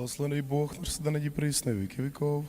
Благословений Бог, наш наді присне віки віков.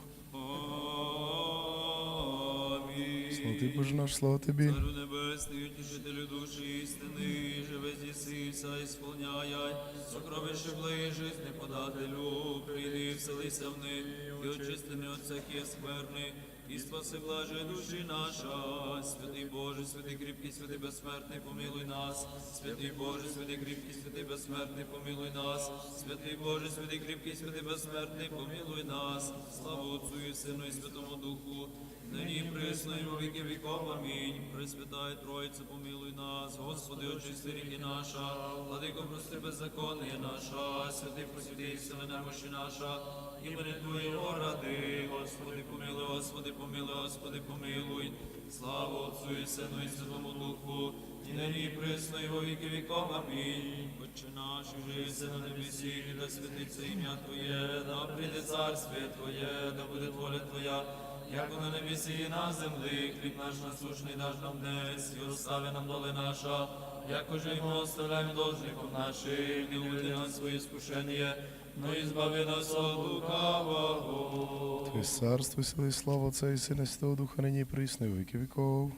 Слава ти, Боже наш, слава тобі. Царю небесний, утішителю душі істини, живе здіси, вся ісполняй, сокровище ближи, жизни подателю, прийди, вселися в них, і очисти не от всяких скверни, і спаси блаже душі наша. Святий Боже, святий кріпкий, святий безсмертний, помилуй нас. Святий Боже, святий кріпкий, святий безсмертний, помилуй нас. Святий Боже, святий кріпкий, святий безсмертний, помилуй нас. Слава Отцю і Сину і Святому Духу. Нині присно і віки віков. Амінь. Пресвятає Троїця, помилуй нас. Господи, очисти ріки наша, владико, прости беззаконня наша, святий просвіти, сили немощі наша, імени Твоєго ради. Господи, помилуй, Господи, помилуй, Господи, помилуй. Слава Отцю і Сину і Святому Духу. І нині і присно і віки віков. Амінь. Отче наш, уже єси на небесі, да святиться ім'я Твоє, да прийде царствіє Твоє, да буде воля Твоя, як на небесі і на землі, хліб наш насущний даж нам днес, і остави нам доли наша, як уже й ми оставляємо должником нашим, не уведи нас в свої скушення, но избави нас от лукавого. Твоє царство, і слава Отця і Сина, Святого Духа, нині і присне віки віков.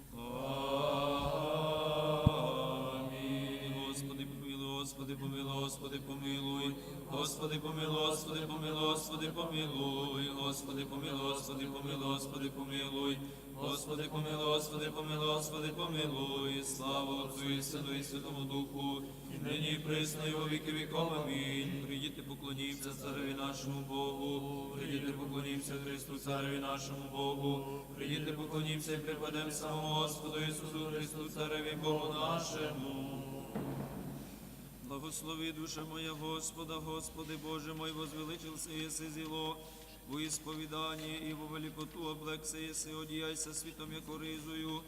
Господи, помилуй, Господи, помилуй, Господи, помилуй. Господи, помилуй, Господи, помилуй, Господи, помилуй. Господи, помилуй, Господи, помилуй, Господи, помилуй. Слава Отцю і Сину і Святому Духу. І нині і присно, і віки віков. Амінь. Прийдіте, поклонімся цареві нашому Богу. Прийдіте, поклонімся Христу, цареві нашому Богу. Прийдіте, поклонімся і припадемо самому Господу Ісусу Христу, цареві Богу нашому. Благослови душа моя Господа, Господи Боже мой, возвеличился єси зіло, во ісповіданні і во великоту облекся єси, одіяйся світом, яко ризою,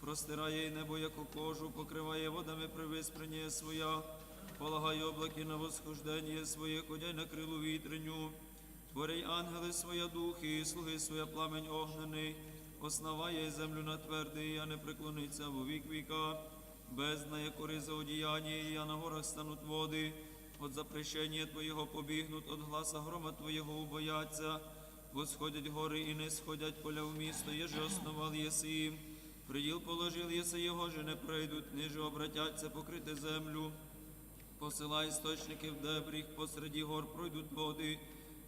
простирає й небо, яко кожу, покриває водами привиспрення своя, полагає облаки на восхождення своє, ходяй на крилу вітреню, творей ангели своя духи, слуги своя пламень огнений, основає землю на твердий, а не преклониться во вік віка. Бездна, яко риза одіяння, і я на горах стануть води, от запрещення Твоєго побігнуть, от гласа грома Твоєго убояться, восходять гори і не сходять поля в місто, єже основал єси. Приділ положив єси його, же не пройдуть, ниже обратяться покрити землю. Посилай істочники в дебріх, посереді гор пройдуть води,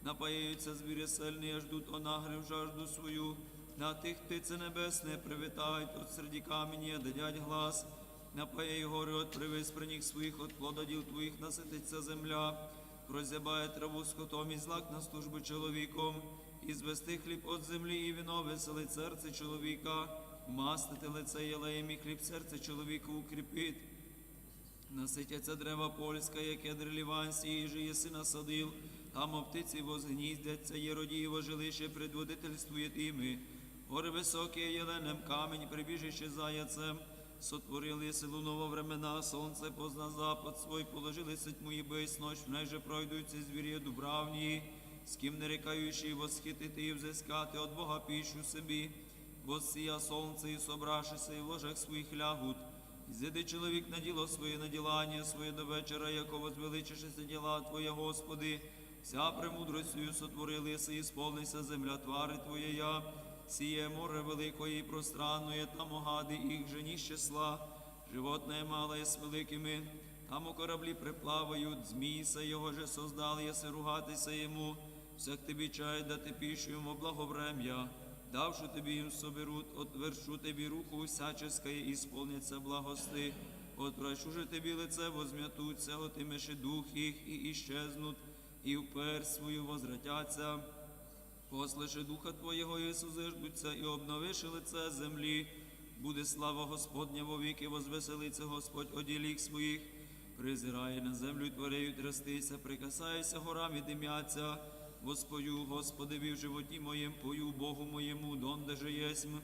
напаяються звірі сильні, а ждуть онагри в жажду свою. На тих птиці небесне привітають, от серді камені дадять глас. Напаяй гори от привиспрених своїх, от плододіл твоїх насититься земля. Прозябає траву скотом і злак на службу чоловіком, і звести хліб от землі, і віно веселить серце чоловіка, мастити лице єлеєм і хліб серце чоловіка укріпить. Наситяться дерева польська, яке дреліванські, їжі єси насадил, там оптиці возгніздяться, єродієво жилище предводительствує тими. Гори високі, єленем камінь, прибіжище заяцем, сотворили селу ново времена, сонце позна запад свой, положили сеть мої бись, ночь, в неї же пройдуть звірі дубравні, з ким не рекаючи восхитити і взискати от Бога пішу собі, воссія сонце і собрашися, і в ложах своїх лягуть. Зійди чоловік на діло своє на ділання своє до вечора, яко возвеличишися діла Твоє, Господи, вся премудростю сотворили єси, і сповнися земля твари Твоєя, сіє море великої пространної, там огади їх жені числа, животне мале з великими, там у кораблі приплавають, змійся його же создали, єси ругатися йому, всяк тобі чай дати пішу йому благоврем'я. Давши тобі їм соберут, отвершу тобі руку всяческое, і сповняться благости. Отвращу же тобі лице возм'ятуться, отимеши дух їх і іщезнуть, і впер свою возвратяться. Послиши духа Твоєго, Ісу, зиждуться, і обновиши лице землі. Буде слава Господня вовіки, возвеселиться Господь оділік своїх. Призирає на землю, творею трястися, прикасається горам і дим'яться. Воспою, Господи, в животі моєм, пою Богу моєму, донде же єсмь,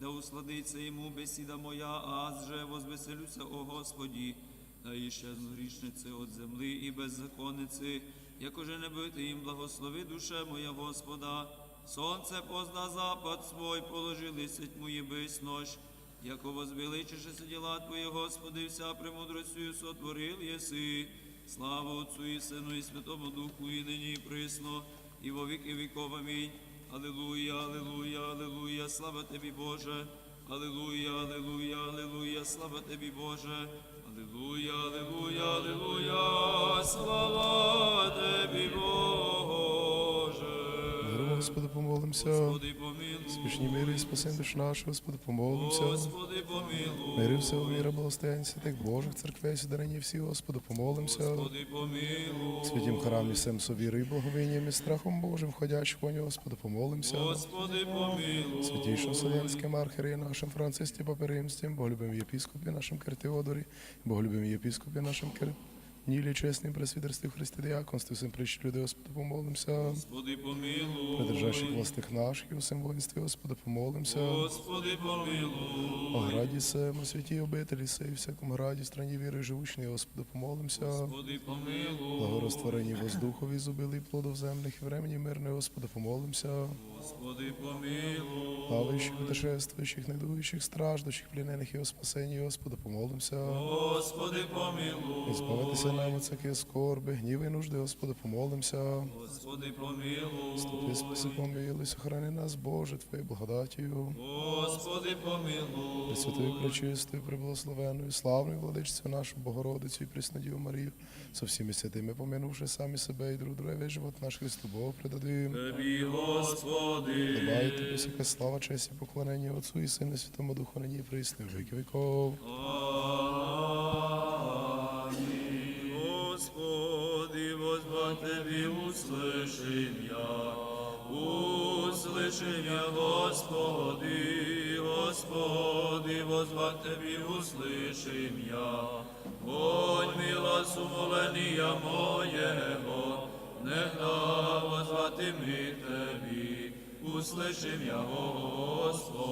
да усладиться йому бесіда моя, аз же возвеселюся, о Господі, та іщезну грішниці от земли і беззаконниці, як уже не бити їм, благослови душе моя Господа. Сонце позна запад свой, положили сеть мої бись ночь, яко возвеличишеся діла Твої, Господи, вся премудростю сотворил єси, Слава Отцу і Сину і Святому Духу, і нині і присно, і во віки віков. Амінь. Алілуя, алілуя, алілуя, слава тобі, Боже. Алілуя, алілуя, алілуя, слава тобі, Боже. Алілуя, Аллилуйя, Аллилуйя, слава Тебе, Боже. Господи, помолимся. Спішні мири і спасен душ наш, Господи, помилуй. Мири всього міра, благостоянь святих Божих церквей, сюдарені всі, Господи, помилуй. Святім храмі сем совіри і боговиням і страхом Божим, входящих в нього, Господи, помилуй. Святійшим Вселенським архиереї нашим Францисті Папи Римським, Боголюбим єпіскопі нашим Киртеодорі, Боголюбим єпіскопі нашим Кир... Нілі, чесним пресвітерстві Христи Діаконстві, всім прищі люди, Господи, помолимся. Господи, помилуй. Придержащих властих наших усім воїнстві, Господи, помолимся. Господи, помилуй. О граді сему, святі обителі сей, всякому граді, страні віри живучні, Господи, помолимся. Господи, помилуй. Благорозтворені воздухові, зубили плодов земних і времені мирне, Господи, помолимся. Господи, помилуй. Плаваючих, путешествуючих, недуючих, страждущих, плінених і о спасенні, Господи, помолимся. Господи, помилуй. І нам всякі скорби, гніви нужди, Господи, помолимся. Господи, помилуй. Ступи, спаси, помилуй, сохрани нас, Боже, Твоєю благодатію. Господи, помилуй. Пресвятою, пречистою, преблагословенною, славною владичцю нашу Богородицю і Преснодію Марію, со всіми святими, поминувши самі себе і друг друга, весь живот наш Христу Богу предадим. Тобі, Господи. Давай тобі всяка слава, честь і поклонення Отцу і Сину, Святому Духу, нині і присно, і віки віков. Амінь. Господи, возьма Тебе услышим я, услышим я, Господи, Господи, возьма Тебе услышим я. Будь мила сумоления моєго, нехна возвати ми Тебі, услышим я, Господи.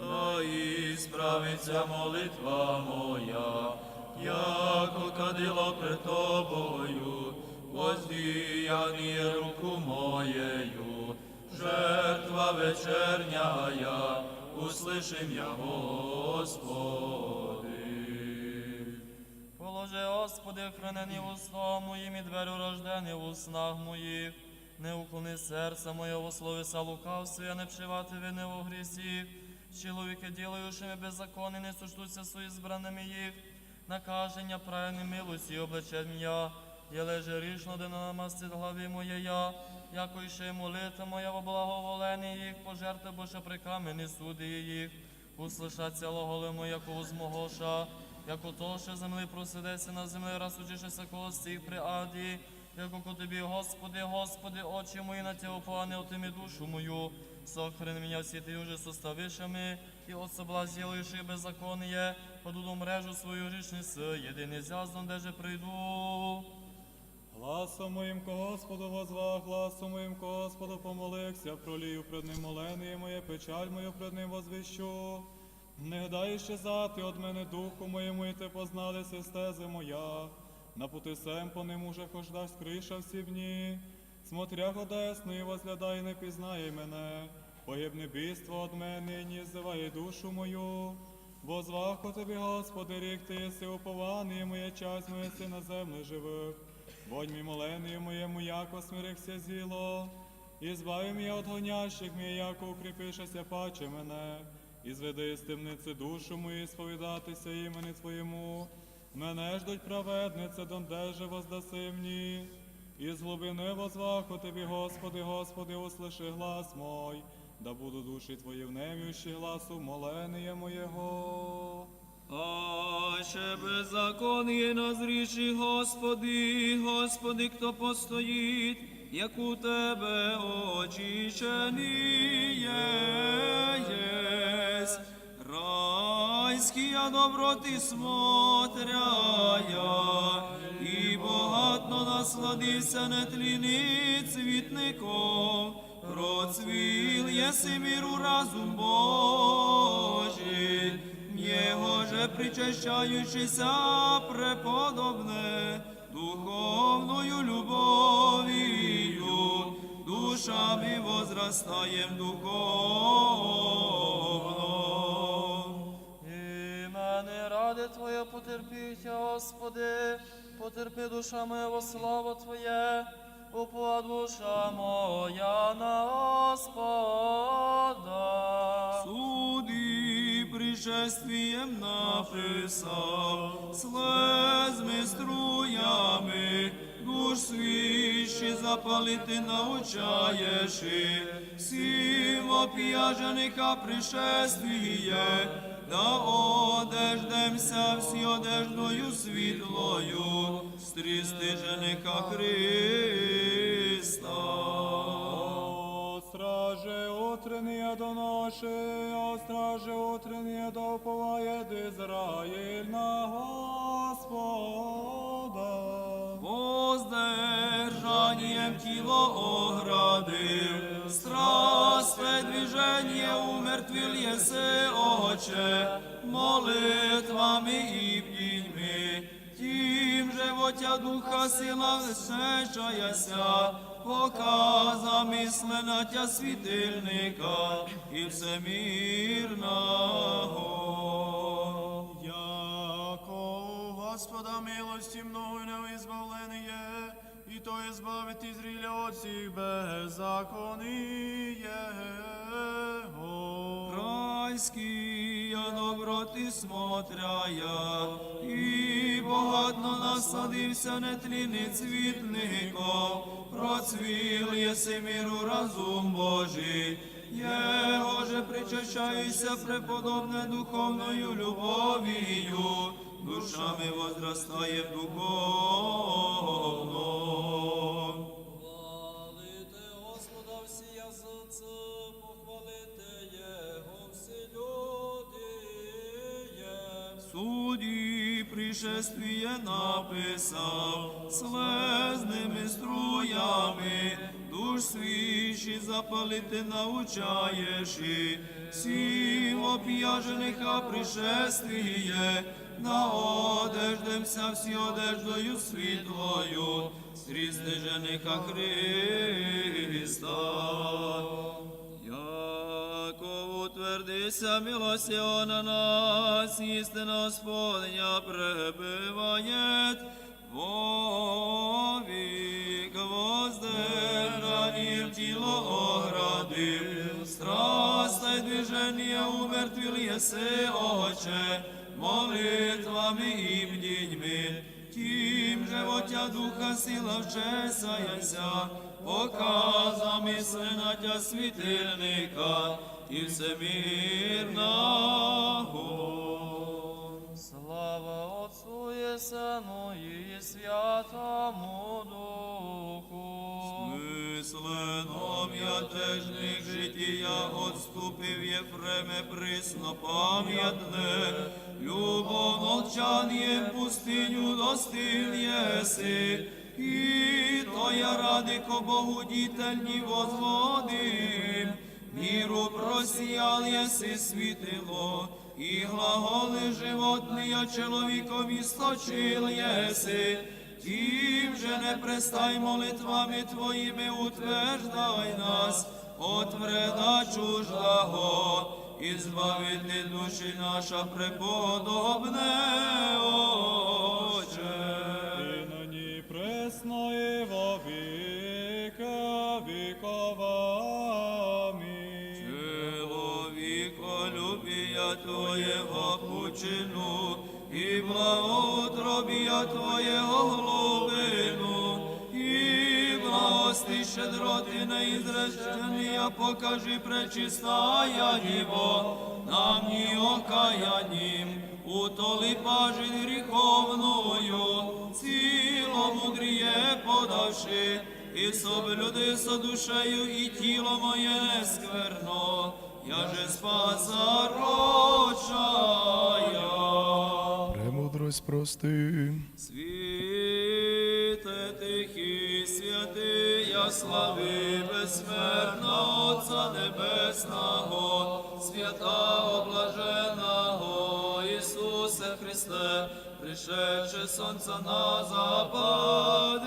Та і справиться молитва моя, яко кадило пред тобою, воздіяніє руку моєю, жертва вечерняя, услышим я, Господи. Положи, Господи, хранені уста моїм і дверю рождені в уснах моїх. Не уклони серце моє у словеса лукавстві, а не вшивати вини у грісі. Чоловіки, ділаючими беззаконні, не сочтуться свої збраними їх. Накаження правильні милості облечем я. Леже рішно, де намастить главі моєя, яко іще й молитва моя во благоволені їх, пожерти Боже при камені суди їх. Услышаться логоли моя, яко узмогоша, яко то, що земли просидеться на землі, розсудишися коло стих при аді, яко ко тобі, Господи, Господи, очі мої на Тебе уповане, отими душу мою, сохрани мене всі ти уже составишами, і от соблазілуючи беззаконніє, подуду мрежу свою грішницю, єдиний зяздом, де же прийду. Гласом моїм Господу возвах, гласом моїм Господу помолився, пролію пред ним моление моє, печаль мою пред ним возвіщу. Не дай щезати од мене духу моєму, і ти позналися стези моя. На пути сем по ним уже хожда скриша всі дні. Смотря годесний, возглядай, не пізнає мене. Погибне бійство од мене, і зиває душу мою. Возвах о тобі, Господи, рік ти єси упований, моя часть моя си на землі живих. Будь мій моленою моєму, яко смирихся зіло, і збави мій от гонящих мій, яко укріпишеся паче мене, і зведи з темниці душу мою, сповідатися імені Твоєму. Мене ждуть праведниця, дондеже воздаси мені. І з глибини возвах о Тобі, Господи, Господи, услиши глас мой, да буду душі Твої в внемющі гласу моления моєго. А ще беззаконніє назріші, Господи, Господи, хто постоїть, як у Тебе очищені єсть. Райські я доброти смотряя, і багатно насладився нетліний цвітником, процвіл єси міру разум Божий, Його же причащаючися преподобне духовною любов'ю, душами возрастаєм духовно. І мене ради Твоє потерпіть, Господи, потерпи душа моя во славу Твоє, упова душа моя на Господа. Суди пришествием написав, слезми струями, душ свіщі запалити научаєш, всім оп'яжених пришествіє, да одеждемся всі одеждою світлою, стрісти жениха Христа. Утренние доноши, о страже утренние да уповает Израиль на Господа. Воздержанием тіло оградив, страстне движение умертвил єси, Отче, молитвами і бдіньми, тим животя духа сила показами сленаття світильника і всемірного. Яко Господа милості мною не избавление, і то избавить Израиля от всіх беззаконие. Райські доброти смотряя, і богатно насадився нетлінний цвітником, процвіл єси міру разум Божий, Його же причащаюся преподобне духовною любов'ю, душами возрастає духовно. Судді написав, слезними струями, душ свіжі запалити научаєш, і всім оп'яжених а пришествіє, на одеждемся всі одеждою світлою, срізни жениха Христа. Яко утвердися милостя на нас, істина Господня пребиває вовік воздержанів тіло оградив, страстне движення умертвил єси, Отче, молитвами і бдіньми, тим животя духа сила вчесаяся, показами сленаття світильника і всемірного. Слава Отцу і Сину і Святому Духу. Мисленом я тежних життя отступив Єфреме присно пам'ятне, любов молчанієм пустиню достиг єси, і то я ради ко Богу дітельні возводим, міру просіял єси світило, і глаголи животні, я чоловіком істочил єси, Тим же не престай молитвами Твоїми утверждай нас от вреда чуждого, і збавити душі наша преподобне Твоєго пучину, і благоутробія Твоєго глубину, і благости щедроти неізречення покажи пречистая Діво, нам ні окаянім, утоли пажить гріховною, ціло мудріє подавши, і соблюди со душею, і тіло моє не скверно, я же спаса рочая. Премудрость прости. Світе тихий, святий, я слави безсмертна Отця Небесного, святого блаженого Ісусе Христе, пришедше сонця на запад,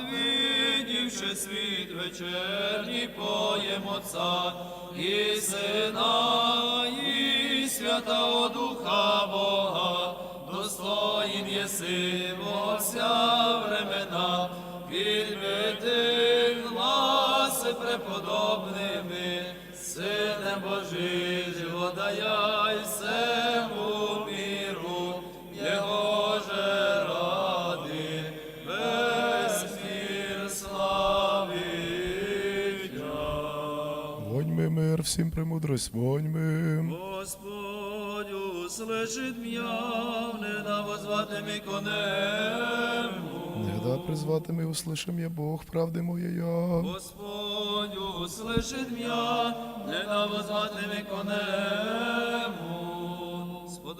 видівши світ вечерній поєм Отця і Сина, і Святого Духа Бога, до достоїн єси во вся времена, підбитих гласи преподобними, Сине Божий, живодаяй всім премудрость, воньми. Господь услышит меня, не на возватими конем. Не да призвати ми, услышим я Бог, правди моя. Господь услышит меня, не на возватими конему.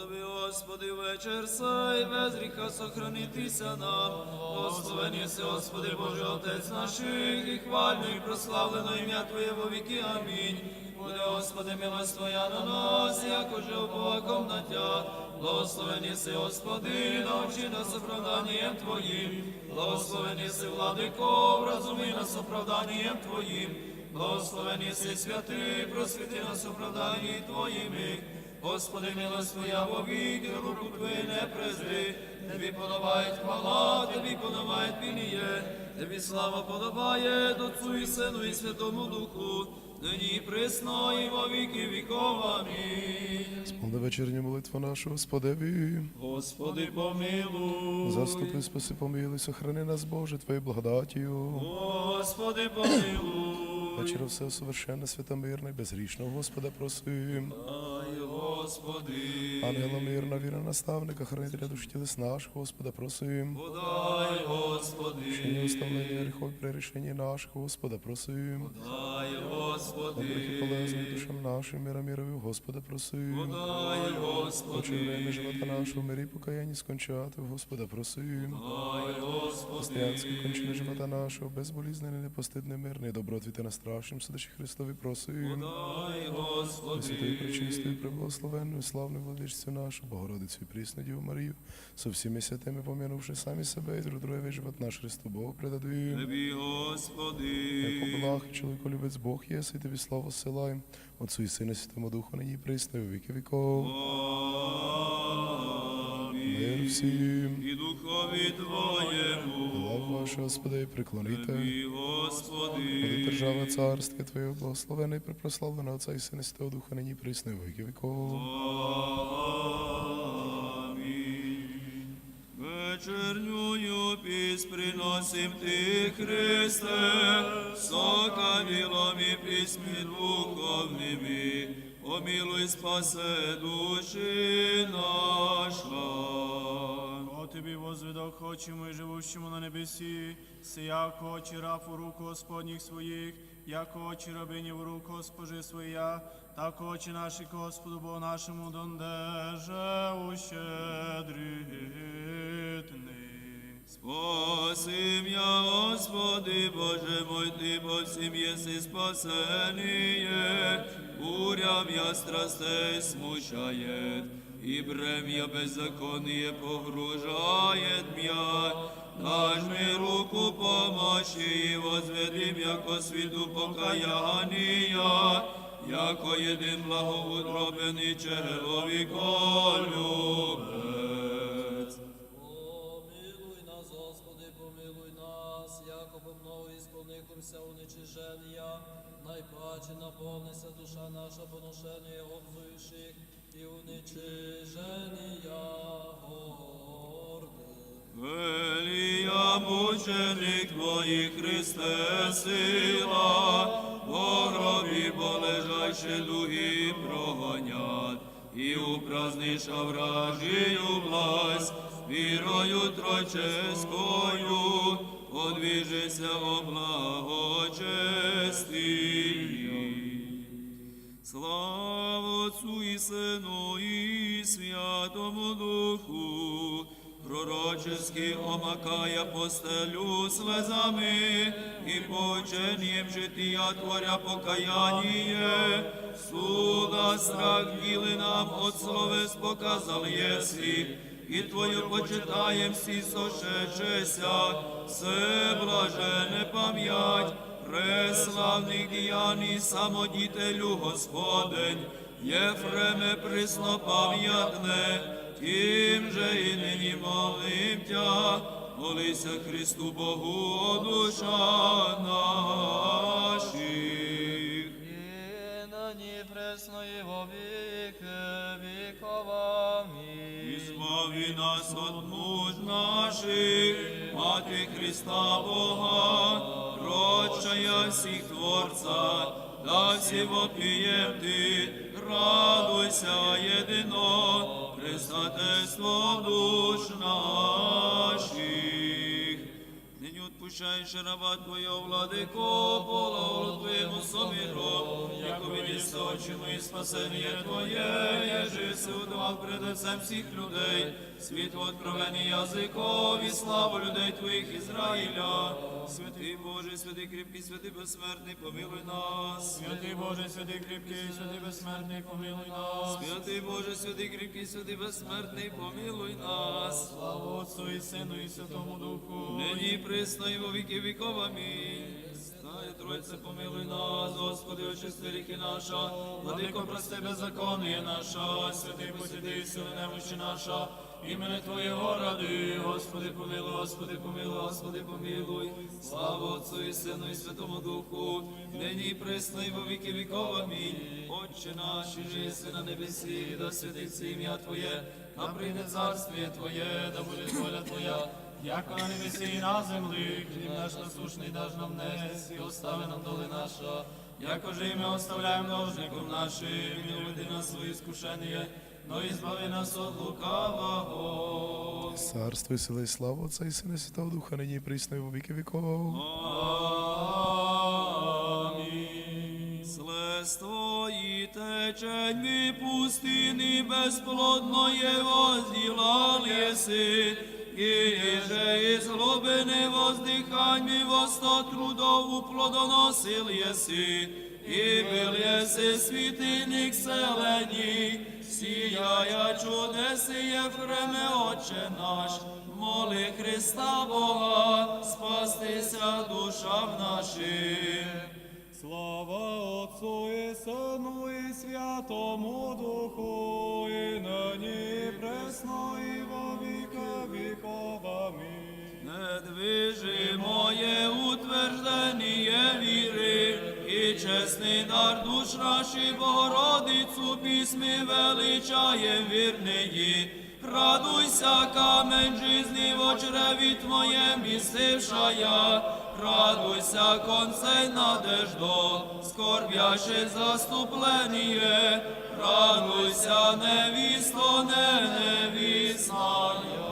Сподоби, Господи, вечір сей, без гріха сохранитися нам. Благословені си, Господи, Боже, Отець наших, і хвально, і прославлено ім'я Твоє во віки. Амінь. Буде, Господи, милость Твоя на нас, як уже оповаком на Тя. Благословені си, Господи, навчи нас оправданням Твоїм. Благословені си, владико, вразуми нас оправданням Твоїм. Благословені си, святий, просвіти нас оправданні Твоїми. Господи, милость Твоя во віки, руку Твої не презри. Тобі подобає хвала, Тобі подобає пініє, Тобі слава подобає Отцу і Сину і Святому Духу, нині присно і во віки віков. Амінь. Сповни вечірню молитву нашу, Господеві. Господи, помилуй. Заступи, спаси, помилуй, сохрани нас, Боже, Твоєю благодатію. Господи, помилуй. Вечора все совершенне, святомирне, безгрішного Господа просим. Господи, Ангела мирна, віра наставника, хранителя душ тілес наш, Господа просим. подай, Господи, Чині уставлення гріхов при рішенні наших, Господа просим. дай, Господи, Добрих і полезних душам нашим, мира мирові, Господа просим. дай, Господи, Хоче время живота нашого, мирі покаянні скончати, Господа просим. дай, Господи, Християнські кончини живота нашого, безболізнений, непостидний, мирний, добротвіти на страшним, судачі Христові просим. дай, Господи, Святою пречистою, преблагословенною, славну владичцю нашу, Богородицю і прісну Діву Марію, со всіми святими помянувши самі себе і друг друге живот наш Христу Богу предадую. Тобі, Господи, Як благ, чоловіко любець Бог єси, тобі славу силаєм, Отцу і Сина, Святому Духу, нині присно, і віки віков. Всім. і Духові Твоєму, ваша, Господи, преклоніте. і Господи, держава царстві Твоє, і припрославлене Отця і Сина, Святого Духа, нині і віки віков. Амінь. Вечернюю піс приносим Ти, Христе, сокамілом і письми духовними, помилуй спасе душі наша. О Тобі возвідок хочемо і живущому на небесі, сияко очі раб у руку Господніх своїх, яко очі рабині в руку Госпожи своя, так очі наші Господу Богу нашому дондеже ущедритни. Спаси меня, Господи, Боже мой, Ты по всем еси спасение, меня страстей смущає, і бремя беззаконие погружає м'я. Дашь ми руку помощи і возведи як освіту світу покаяния, яко єдин благоутробен чоловіко человеколюбец. Найпаче наповнися душа наша поношення обзуючих і уничиження горде. Велія мученик Твої, Христе, сила, по гробі полежайше дуги прогонять, і упраздниша вражію власть, вірою тройческою, подвіжися о Отцу і Сину і Святому Духу, пророчески омакая постелю слезами і поученням життя творя покаяние, суда страх діли нам от словес показал єси, і Твою почитаєм всі сошечеся, все блажене пам'ять, преславних діянь самодітелю Господень, Єфреме приснопам'ятне, тим же і нині молим тя, молися Христу Богу, о душа наших. І нині пресно і во віки вікова. Амінь. Избави нас от муж наших, Мати Христа Бога, прощая всіх Творця, да всі вопієм ти, радуйся єдино, предстательство душ наших. Нині отпущаєш раба Твоєго, владико, полову Твоєму собіром, яко відість очі мої спасення Твоє, удавав пред лицем всіх людей, світло откровені язикові, славу людей Твоїх Ізраїля. Святий Боже, святий кріпкий, святий безсмертний, помилуй нас. Святий Боже, святий кріпкий, святий безсмертний, помилуй нас. Святий Боже, святий кріпкий, святий безсмертний, помилуй нас. Слава Отцу і Сину і Святому Духу. Нині присно і во віки віков. Амінь. Знає помилуй нас, Господи, очисти ріки наша, владико, прости беззаконие наша, святий посвятий, сили немощі наша, імени Твоєго ради, Господи, помилуй, Господи, помилуй, Господи, помилуй, слава Отцу і Сину і Святому Духу, нині і присно і віки віков. Амінь. Отче наш, і на небесі, да святиться ім'я Твоє, да прийде царствіє Твоє, да буде воля Твоя, Яко на небесі і на землі, хліб наш насушний даж нам днес, і остави нам доли наша, яко же і ми оставляємо должником нашим, і не веди нас свої скушення, но і збави нас от лукавого. Царство і сила і слава Отця і Сина Святого Духа, нині і присно і во віки віков. Амінь. Следство і теченьми пустини безплодної возділал єси, і еже із глибини воздиханьми восто трудову плодоносил єси, і бил єси світильник селені, сіяя чудеси Єфреме, Отче наш, моли Христа Бога, спастися душам нашим. Слава Отцу і Сину і Святому Духу, і нині пресно і во Недвижимое утверждение віри і чесний дар душ наші Богородицю письми величаєм вірної. Радуйся, камень жизни в очреві Твоєм містившая, радуйся, концей надеждо, скорбяще заступлення, радуйся, невісто, не невісная.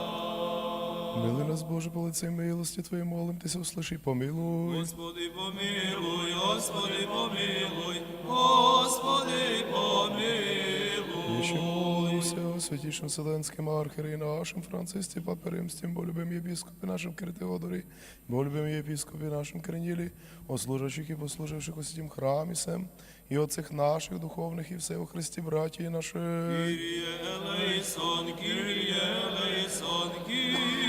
Мили нас, Боже, по лице милості Твоєї, молим Тися, услыши, й помилуй. Господи, помилуй, Господи, помилуй, Господи, помилуй. Ще молимся святішим Вселенським архері нашим Францисті Папи Римстім, бо любим єпіскопі нашим Киртеодорі, бо любим єпіскопі нашим Кринілі, о і послуживших у святім храмі сем, і оцих наших духовних і все у Христі братії наші. Kyrie eleison, Kyrie eleison, Kyrie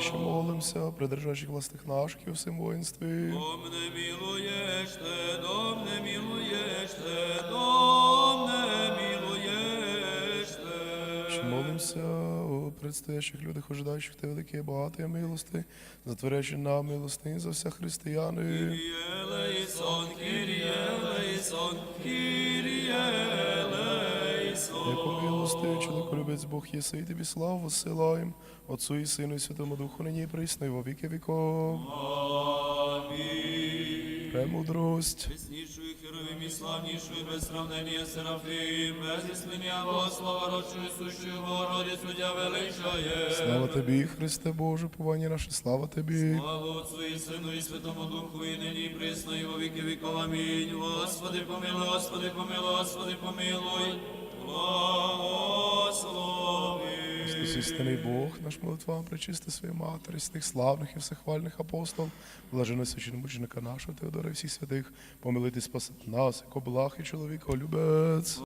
ще молимся придержащих властих наших і у всім воїнстві. Дом не милуєш те, дом не милуєш те, дом не милуєш те. Ще молимся о предстоящих людях, ожидаючих те великі і багаті милости, затворяючи нам милости за вся християни. Kyrie eleison, Kyrie eleison, Kyrie eleison. Яко милостивий чоловіколюбець Бог єси, і тобі славу посилаєм, Отцу і Сину і Святому Духу, нині і присно, і во віки віков. Амінь. Премудрость. Чеснішою херовим і славнішою без сравнення Серафим, без іслення Богослова, рочою сущою Богородицю дя величає. Слава тобі, Христе Боже, повання наше, слава тобі. Слава Отцу і Сину і Святому Духу, і нині і присно, і во віки віков. Амінь. Господи, помилуй, Господи, помилуй, Господи, помилуй. Істинний Бог, наш молитва, причисти своїй матері, тих славних і всехвальних апостол, блажено священномученика нашого Теодора і всіх святих, помилити спасати нас, як облах і чоловіка любець.